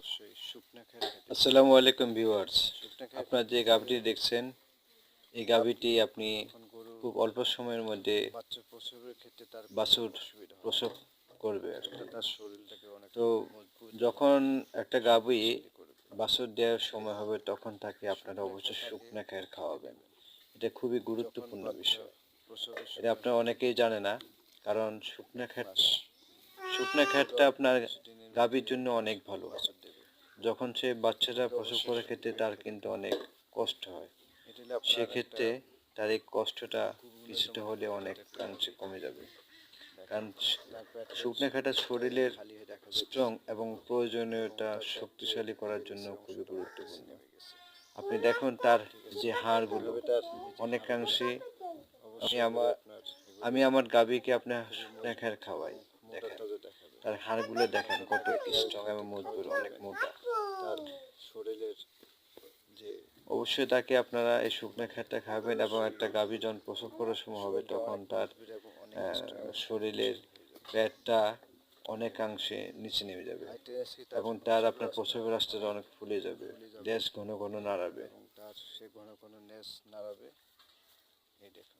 অবশ্যই আসসালামু আলাইকুম ভিউয়ার্স। আপনার যে গাভীটি দেখছেন এই গাভীটি আপনি খুব অল্প সময়ের মধ্যে বাছুর প্রসব করবে তো যখন একটা গাভী করবে বাছুর দেওয়ার সময় হবে তখন তাকে আপনারা অবশ্যই শুকনা খের খাওয়াবেন। এটা খুবই গুরুত্বপূর্ণ বিষয়। এটা আপনারা অনেকেই জানে না কারণ শুকনা খের শুকনা খেরটা আপনার গাভীর জন্য অনেক ভালো যখন সে বাচ্চাটা প্রসব করে খেতে তার কিন্তু অনেক কষ্ট হয়। সেক্ষেত্রে তার এই কষ্টটা কিছুটা হলে অনেক অনেকাংশে কমে যাবে। কারণ শুকনো খাটা শরীরের স্ট্রং এবং প্রয়োজনীয়তা শক্তিশালী করার জন্য খুবই গুরুত্বপূর্ণ। আপনি দেখুন তার যে হাড়গুলো অনেকাংশে আমি আমার আমি আমার গাভীকে আপনার শুকনো খাওয়াই দেখেন। তার হাড়গুলো দেখেন কত স্ট্রং এবং মজবুত অনেক মোটা তার শরীরের যে অবশ্যই তাকে আপনারা এই শুকনো খাটটা খাবেন এবং একটা গাভী যখন প্রসব করার সময় হবে, তখন তার শরীরের পেটটা অনেকাংশে নিচে নেমে যাবে এবং তার আপনার প্রসবের রাস্তাটা অনেক ফুলে যাবে। দেশ ঘন ঘন নাড়াবে। তার সে ঘন ঘন নেশ নাড়াবে এই দেখুন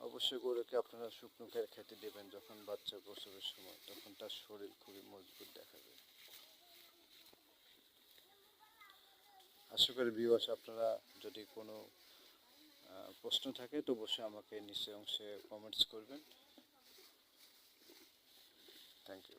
অবশ্যই গরুকে আপনারা শুকনো খেয়ে খেতে দেবেন যখন বাচ্চা প্রসবের সময়, তখন তার শরীর খুবই মজবুত দেখাবে আশা করি বিবাস আপনারা যদি কোনো প্রশ্ন থাকে, তো অবশ্যই আমাকে নিচে অংশে কমেন্টস করবেন। Thank you